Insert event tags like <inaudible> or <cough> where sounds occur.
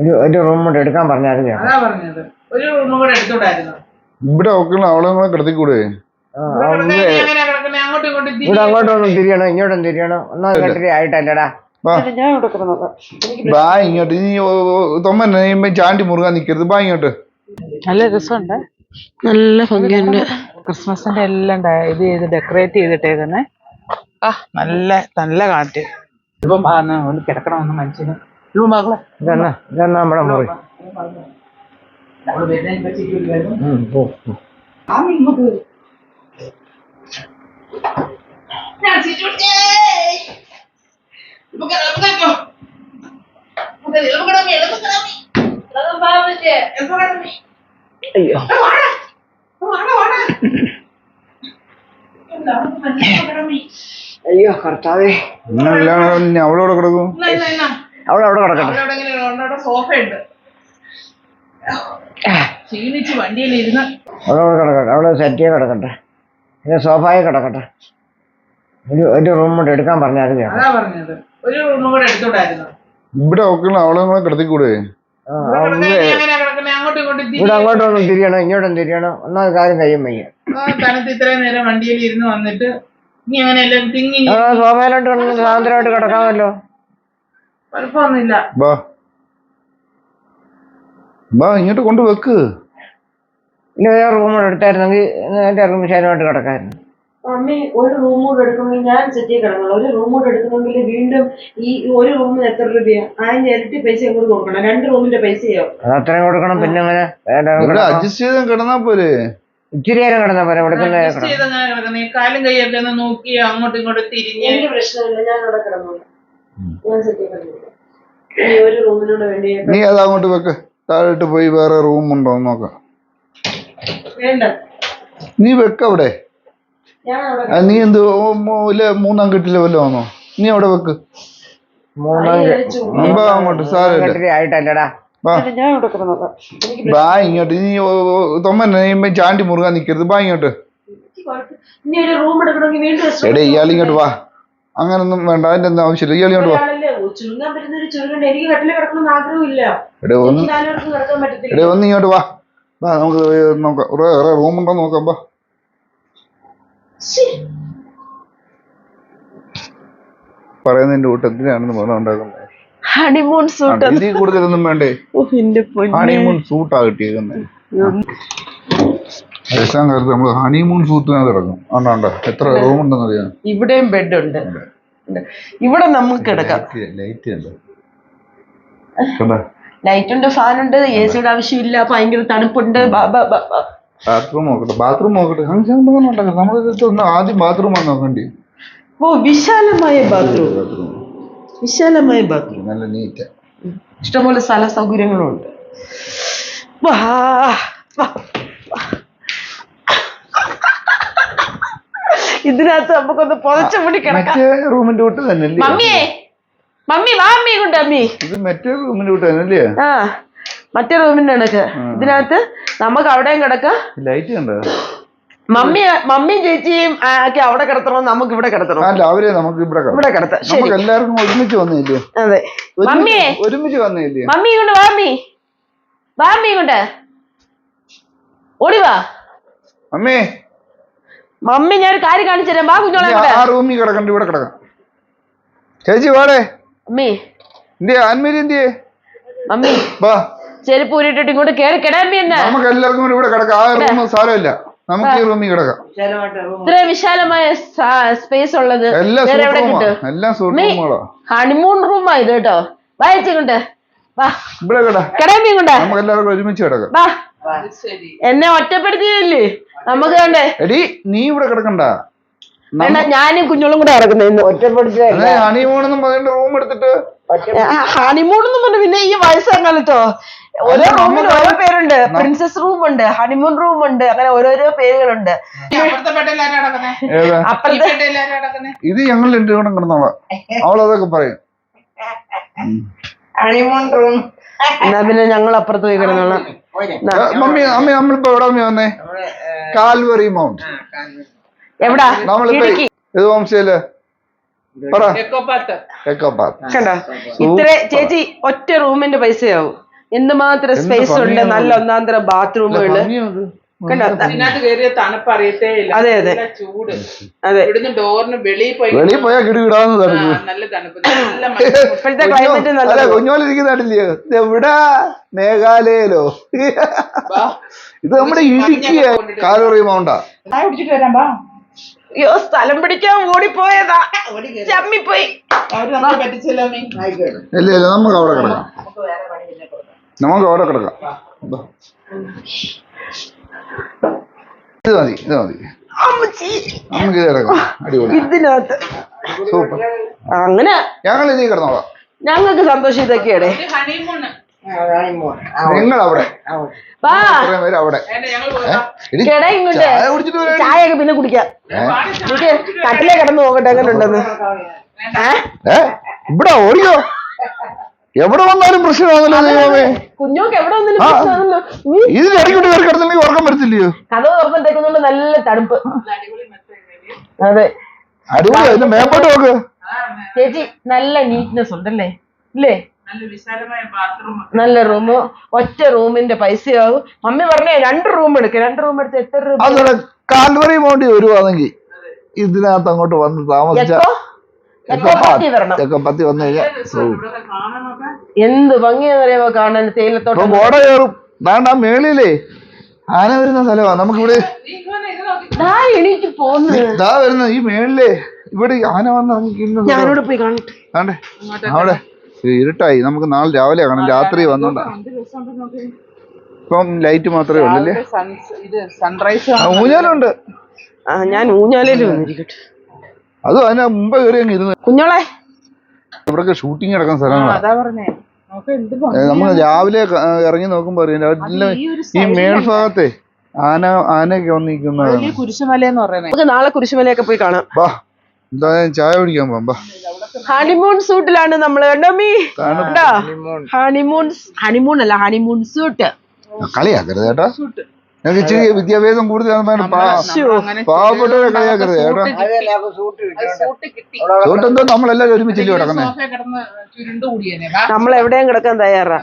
ഒരു ഒരു റൂം കൂടെ എടുക്കാൻ പറഞ്ഞായിരുന്നു? അത് പറഞ്ഞത്. ഒരു റൂമും കൂടെ എടുത്തുകൂടായിരുന്നു ഇവിടെ ഒക്കെ അവളെ കൂടെ കിടത്തിക്കൂടെ? ആ, ഇവിടെ ആ, കിടന്ന് ഇത് എങ്ങനെ കിടക്കുന്നേ? അങ്ങോട്ടും ഇങ്ങോട്ടും ഇവിടെ അങ്ങോട്ടൊന്നും തിരിയണം ഇങ്ങോട്ടും തിരിയണോ. ഒന്നാം കെട്ടിരി ആയിട്ടല്ലടാ. വാ. ഞാൻ ഇവിടെ കിടന്നത് എനിക്ക് ബാ ഇങ്ങോട്ട് നീ തൊമ്മന്നെ നീ ചാണ്ടി മുറുകാൻ നിക്കരുത്. ബാ ഇങ്ങോട്ട്. നല്ല രസമുണ്ട്. നല്ല ഭംഗിയുണ്ട്. ക്രിസ്മസിന്റെ എല്ലാം ഡ- ഇത് ചെയ്ത് ഡെക്കറേറ്റ് ചെയ്തിട്ടേക്കുന്നെ. ആ നല്ല നല്ല കാറ്റ്. ഇപ്പം ആ, ന- ഒന്ന് കിടക്കണമെന്ന് മനുഷ്യന് ഇതെന്നാ നമ്മുടെ മുറി. ഞാൻ. അയ്യോ. അയ്യോ കർത്താവേ അവളോട് കിടക്കും. അവിടെ അവിടെ കിടക്കട്ടെ. അവിടെ ഉണ്ട്, അവിടെ ക്ഷീണിച്ച് കിടക്കട്ടെ. അവിടെ സെറ്റ് ചെയ്ത് കിടക്കട്ടെ. പിന്നെ സോഫായി കിടക്കട്ടെ. ഒരു ഒരു റൂം കൂടെ എടുക്കാൻ പറഞ്ഞാൽ അത് പറഞ്ഞത്. ഒരു കൂടെ ഇവിടെ ഒക്കെ അവളെ നമ്മളെ കിടത്തിക്കൂടെ? ആ, ഇവിടെ അങ്ങോട്ടൊന്നും തിരിയണം ഇങ്ങോട്ടും തിരിയണം. ഒന്നാമത് കാര്യം കഴിയും വയ്യ. ആ, തണുത്ത് ഇത്രയും നേരം വണ്ടിയിൽ ഇരുന്ന് വന്നിട്ട് ഇനി തിങ്ങി സോഫയിലോട്ട് സ്വാതന്ത്ര്യമായിട്ട് കിടക്കാമല്ലോ. കുഴപ്പമൊന്നുമില്ല. ബാ ബാ ഇങ്ങോട്ട് കൊണ്ട് വെക്ക്. ഇനി വേറെ റൂം കൂടെ എടുത്തായിരുന്നെങ്കിൽ എന്റെ റൂം ശരിയായിട്ട് കിടക്കായിരുന്നു. മമ്മി ഒരു റൂം കൂടെ എടുക്കുമെങ്കിൽ ഞാൻ സെറ്റ് ചെയ്ത് കിടക്കണം ഒരു റൂം കൂടെ എടുക്കണമെങ്കിൽ വീണ്ടും ഈ ഒരു റൂമിന് എത്ര രൂപയാ? അതിന്റെ ഇരട്ടി പൈസ കൂടി കൊടുക്കണം. രണ്ട് റൂമിന്റെ പൈസയോ? അത് അത്രയും കൊടുക്കണം പിന്നെ അങ്ങനെ വേറെ ഇവിടെ അഡ്ജസ്റ്റ് ചെയ്ത് കിടന്നാ പോരെ? ഇച്ചിരി നേരം കിടന്നാ പോരെ കിടക്കുന്നേ കാലും കൈയൊക്കെ ഒന്ന് നോക്കി അങ്ങോട്ടും ഇങ്ങോട്ടും തിരിഞ്ഞ്. എനിക്ക് പ്രശ്നമില്ല ഞാൻ അവിടെ കിടന്നോളാം. നീ അത് അങ്ങോട്ട് വെക്ക്. താഴോട്ട് പോയി വേറെ റൂം ഉണ്ടോ എന്ന് നോക്കാം. വേണ്ട. നീ വെക്ക് അവിടെ. ഞാൻ അവിടെ നീ എന്ത് മൂന്നാം കെട്ടിലെ വല്ല വന്നോ നീ അവിടെ വെക്ക്. അങ്ങോട്ട് സാരമില്ല. ബാ ഇങ്ങോട്ട്. നീ തൊമ്മ ചാണ്ടി മുറുകാൻ നിക്കരുത്. ബാ ഇങ്ങോട്ട്. എടേ ഇയാൾ ഇങ്ങോട്ട് വാ. അങ്ങനൊന്നും വേണ്ട അതിന്റെ ഒന്നും ആവശ്യമില്ല. ഈ കളിയോണ്ട്? ചുരുങ്ങാൻ പറ്റുന്ന ഒരു ചുരുങ്ങണ്ട. എനിക്ക് കട്ടിൽ കിടക്കണമെന്ന് ആഗ്രഹമില്ല. എടേ ഒന്ന് എനിക്ക് നാലുപേർക്ക് കിടക്കാൻ പറ്റത്തില്ല. എടേ ഒന്ന് ഇങ്ങോട്ട് വാ. വാ നമുക്ക് നോക്കാം വേറെ റൂം ഉണ്ടോ നോക്കാം വാ. ബാ പറയുന്നതിന്റെ പറഞ്ഞ ഉണ്ടാക്കുന്നത് ഹണിമൂൺ സൂട്ട് ഇതിൽ കൂടുതലൊന്നും വേണ്ടേ? എന്റെ പൊന്നേ. ഹണിമൂൺ സൂട്ടാ കിട്ടിയേക്കുന്നത് രസാൻ കാലത്ത് നമ്മൾ ഹണിമൂൺ സൂട്ടിനകത്ത് ഇറങ്ങും ആണ്ടാ എത്ര റൂം ഉണ്ടെന്ന് അറിയാം ഇവിടെയും ബെഡ് ഉണ്ട്. ഇവിടെ നമുക്ക് കിടക്കാം ലൈറ്റ് ഉണ്ട്. ലൈറ്റ് ഉണ്ട് ഫാൻ ഉണ്ട് എ സിയുടെ ആവശ്യമില്ല ഭയങ്കര തണുപ്പുണ്ട്. ബാത്റൂം നോക്കട്ടെ ബാത്റൂം നോക്കട്ടെ. നമ്മൾ ആദ്യം ബാത്റൂം ആണ് നോക്കണ്ടി. ഓ വിശാലമായ ബാത്റൂം വിശാലമായ ബാത്റൂം നല്ല നീറ്റ് ഇഷ്ടംപോലെ സ്ഥല സൗകര്യങ്ങളും ഉണ്ട് വാ, വാ, വാ. ഇതിനകത്ത് നമുക്കൊന്ന് പൊതച്ച മുടി കിടക്കാം. മറ്റേ റൂമിന്റെ കൂട്ട് തന്നെയല്ലേ മമ്മിയെ മമ്മി വാ അമ്മി കൊണ്ട് അമ്മി ഇത് മറ്റേ റൂമിന്റെ കൂട്ട് തന്നെയല്ലേ ആ മറ്റേ റൂമിന്റെ കണക്ക് ഇതിനകത്ത് നമുക്ക് അവിടെയും കിടക്കാം. ലൈറ്റ് കണ്ടോ? മമ്മി മമ്മിയും ചേച്ചിയും ആ, ഒക്കെ അവിടെ കിടത്തണം നമുക്ക് ഇവിടെ കിടത്തണം. അല്ല അവരെ നമുക്ക് ഇവിടെ കിടക്കാം. ഇവിടെ കിടത്താം. ശരി. നമുക്ക് എല്ലാവർക്കും ഒരുമിച്ച് വന്നില്ലേ? അതെ. മമ്മിയെ ഒരുമിച്ച് വന്നില്ലേ? മമ്മി കൊണ്ട് വാ അമ്മി വാ അമ്മി കൊണ്ട്. ഓടി വാ. അമ്മേ മമ്മി ഞാൻ ഒരു കാര്യം കാണിച്ചു തരാം. വാ കുഞ്ഞോളെ ആ റൂമിൽ കിടക്കണ്ട ഇവിടെ കിടക്കാം. ചേച്ചി വാടേ. അമ്മി എന്തിയെ? ആൻമേരി എന്തിയെ? മമ്മി. വാ. ചെരുപ്പ് ഊരിട്ടിട്ട് ഇങ്ങോട്ട് കേറി. കിടമ്പി എന്നാ നമുക്ക് എല്ലാവർക്കും കൂടി ഇവിടെ കിടക്കാം. ആ റൂം സാരമില്ല. നമുക്ക് ഈ റൂമിൽ കിടക്കാം. ഇത്ര വിശാലമായ സ്പേസ് ഉള്ളത്. എല്ലാം വേറെ സൂട്ട് എവിടെ റൂമാ കിട്ടും? എല്ലാം സൂപ്പർ അമ്മി റൂമുകളാ. ഹണിമൂൺ റൂമാ ഇത് കേട്ടോ. വായിച്ചിങ്ങോട്ട് വാ. ഇവിടെ കിടാ. കിടമ്പി ഇങ്ങോട്ട്. നമുക്ക് എല്ലാവർക്കും ഒരുമിച്ച് കിടക്കാം. വാ. എന്നെ ഒറ്റപ്പെടുത്തിയല്ലേ നമുക്ക് വേണ്ടേ? എടി നീ ഇവിടെ കിടക്കണ്ട. വേണ്ട ഞാനും കുഞ്ഞോളും കൂടെ കിടക്കുന്നത് ഇന്ന്. ഒറ്റപ്പെടുത്തിയല്ല ഹണിമൂണെന്നും പറഞ്ഞിട്ട് റൂം എടുത്തിട്ട് ഹണിമൂൺ എന്ന് പറഞ്ഞു പിന്നെ ഈ വയസ്സാം കാലത്തോ ഓരോ റൂമിൽ ഓരോ പേരുണ്ട്. പ്രിൻസസ് റൂം ഉണ്ട് ഹണിമൂൺ റൂം ഉണ്ട് അങ്ങനെ ഓരോരോ പേരുകളുണ്ട്. അപ്പുറത്തെ പെട്ടെല്ലാരും കിടക്കുന്നേ? അപ്പുറത്തെ പെട്ടെല്ലാരും കിടക്കുന്നേ? ഇത് ഞങ്ങൾ രണ്ടു കൂടെ കിടന്നോളാം. അവളതൊക്കെ പറയും. <laughs> ഹണിമൂൺ റൂം എന്നാ പിന്നെ ഞങ്ങൾ അപ്പുറത്ത് പോയി കിടന്നോളാം. മമ്മി അമ്മ നമ്മളിപ്പോ എവിടെ അമ്മി വന്നേ? കാൽവറി മൗണ്ട് എവിടാ? നമ്മളിപ്പോ ഏത് വംശയിൽ? കണ്ടോ? ഇത്ര ചേച്ചി ഒറ്റ റൂമിന്റെ പൈസയാവും. എന്തുമാത്രം എന്ത് സ്പേസ് ഉണ്ട്? നല്ല ഒന്നാന്തരം ബാത്റൂമുകൾ അതെ, അതെ. ചൂട്. അതെ. ഇവിടുന്ന് ഡോറിന് വെളിയിൽ പോയി വെളിയിൽ പോയാൽ കിടുകിടാന്ന് നല്ല തണുപ്പ്. ഇപ്പോഴത്തെ ക്ലൈമറ്റ് നല്ല എവിടാ? മേഘാലയയിലോ? വാ. ഇത് നമ്മുടെ ഇടുക്കിയ കാലോറി മൗണ്ടാ. വരാം വാ അയ്യോ സ്ഥലം പിടിക്കാൻ ഓടിപ്പോയതാ. ചമ്മിപ്പോയി. ഇല്ല ഇല്ല നമുക്ക് അവിടെ കിടക്കാം. നമുക്ക് അവിടെ കിടക്കാം. ബാ. ഇത് മതി ഇത് മതി. അമ്മച്ചി. നമുക്ക് ഇത് കിടക്കാം അടിപൊളി. ഇതിനകത്ത്. സൂപ്പർ. അങ്ങനെ. ഞങ്ങൾ ഇനി കിടന്നോളാം. ഞങ്ങൾക്ക് സന്തോഷം ഇതൊക്കെയാണ്. നിങ്ങൾ അവിടെ വാ ഇത്രയും പേര് അവിടെ. വേണ്ട ഞങ്ങൾ ഏ? പോകാം. എടി, കിട ഇങ്ങോട്ട്. ചായ കുടിച്ചിട്ട് ചായയൊക്കെ പിന്നെ കുടിക്കാം. എനിക്ക് കട്ടിലേ കിടന്ന് നോക്കട്ടെ എങ്ങനെ ഉണ്ടെന്ന് ഏ? ഏ? ഇവിടെ ഓടിയോ എവിടെ വന്നാലും പ്രശ്നമാണല്ലോ ദൈവമേ. കുഞ്ഞോക്ക് എവിടെ വന്നാലും. പ്രശ്നമാണല്ലോ. നീ ഇതിന് ഇടയ്ക്കൂട്ട് കയറി കിടന്നില്ലെങ്കിൽ ഉറക്കം വരത്തില്ലയോ? കഥ തുറന്നിട്ടേക്കുന്നോണ്ട് നല്ല തണുപ്പ്. അതെ. അടിപൊളി. അതിന്റെ മേപ്പോട്ട് നോക്ക്. ചേച്ചി നല്ല നീറ്റ്നെസ് ഉണ്ടല്ലേ? ഇല്ലേ? നല്ല വിശാലമായ ബാത്റൂം നല്ല റൂം ഒറ്റ റൂമിന്റെ പൈസയാവും. മമ്മി പറഞ്ഞേ രണ്ട് റൂം എടുക്ക. രണ്ട് റൂം എടുത്ത് എത്ര രൂപ കാൽവറി മൗണ്ടി വരുവാണെങ്കിൽ ഇതിനകത്ത് അങ്ങോട്ട് വന്ന് താമസിച്ച എക്കോ എക്കോ പാർട്ടി വരണം. ഒക്കെ പത്തി വന്നു കഴിഞ്ഞാൽ ഇവിടെ കാണാനൊക്കെ എന്ത് ഭംഗിയാന്നറിയാമോ കാണാൻ തേയിലത്തോട്ടം ഓട കയറും വേണ്ട മേളിലേ. ആന വരുന്ന സ്ഥലമാ. നമുക്കിവിടെ നീ ഇങ്ങനെ ഇത് ദാ വരുന്ന ഈ മേളിലേ. ഇവിടെ ആന വന്ന് ഞാനോട് പോയി കാണട്ടെ. ആണ്ടേ അവിടെ. ഇരുട്ടായി. നമുക്ക് നാളെ രാവിലെ കാണാം. രാത്രി വന്നോണ്ടാ. ഇപ്പം ലൈറ്റ് മാത്രമേ ഉള്ളല്ലേ സൺസ് ഇത് സൺറൈസ് ആ, ഊഞ്ഞാലുണ്ട്. ഞാൻ ഊഞ്ഞാലേലും വന്നിരിക്കട്ടെ. അതും അതിന് മുമ്പ് കയറി അങ്ങ് ഇരുന്ന്. കുഞ്ഞോളെ. ഇവിടൊക്കെ ഷൂട്ടിംഗ് നടക്കുന്ന സ്ഥലങ്ങളാണ് അതാ പറഞ്ഞേ. എന്ത് നമ്മൾ രാവിലെ ഇറങ്ങി നോക്കുമ്പോ അറിയാം. ഈ മേൽഭാഗത്തെ ആന ആനയൊക്കെ വന്നിരിക്കുന്നതാണ് വലിയ കുരിശുമല എന്ന് പറയുന്നത്. നമുക്ക് നാളെ കുരിശുമലയൊക്കെ പോയി കാണാം. ബാ എന്തായാലും ചായ കുടിക്കാൻ പോകാം വാ. ഹണിമൂൺ സൂട്ടിലാണ് നമ്മൾ കണ്ടോ മീ കണ്ടോ? ഹണിമൂൺ ഹണിമൂൺ അല്ല ഹണിമൂൺ സൂട്ട് കളിയാക്കരുത് കേട്ടോ. ഞങ്ങൾക്ക് ഇച്ചിരി വിദ്യാഭ്യാസം കൂടുതലാണ് അങ്ങനെ പാവപ്പെട്ടവരെ കളിയാക്കരുത് എന്തോ നമ്മളെല്ലാവരും ഒരുമിച്ചില്ലേ കിടക്കുന്നേ. നമ്മളെവിടെയും നമ്മൾ എവിടെയും കിടക്കാൻ തയ്യാറാ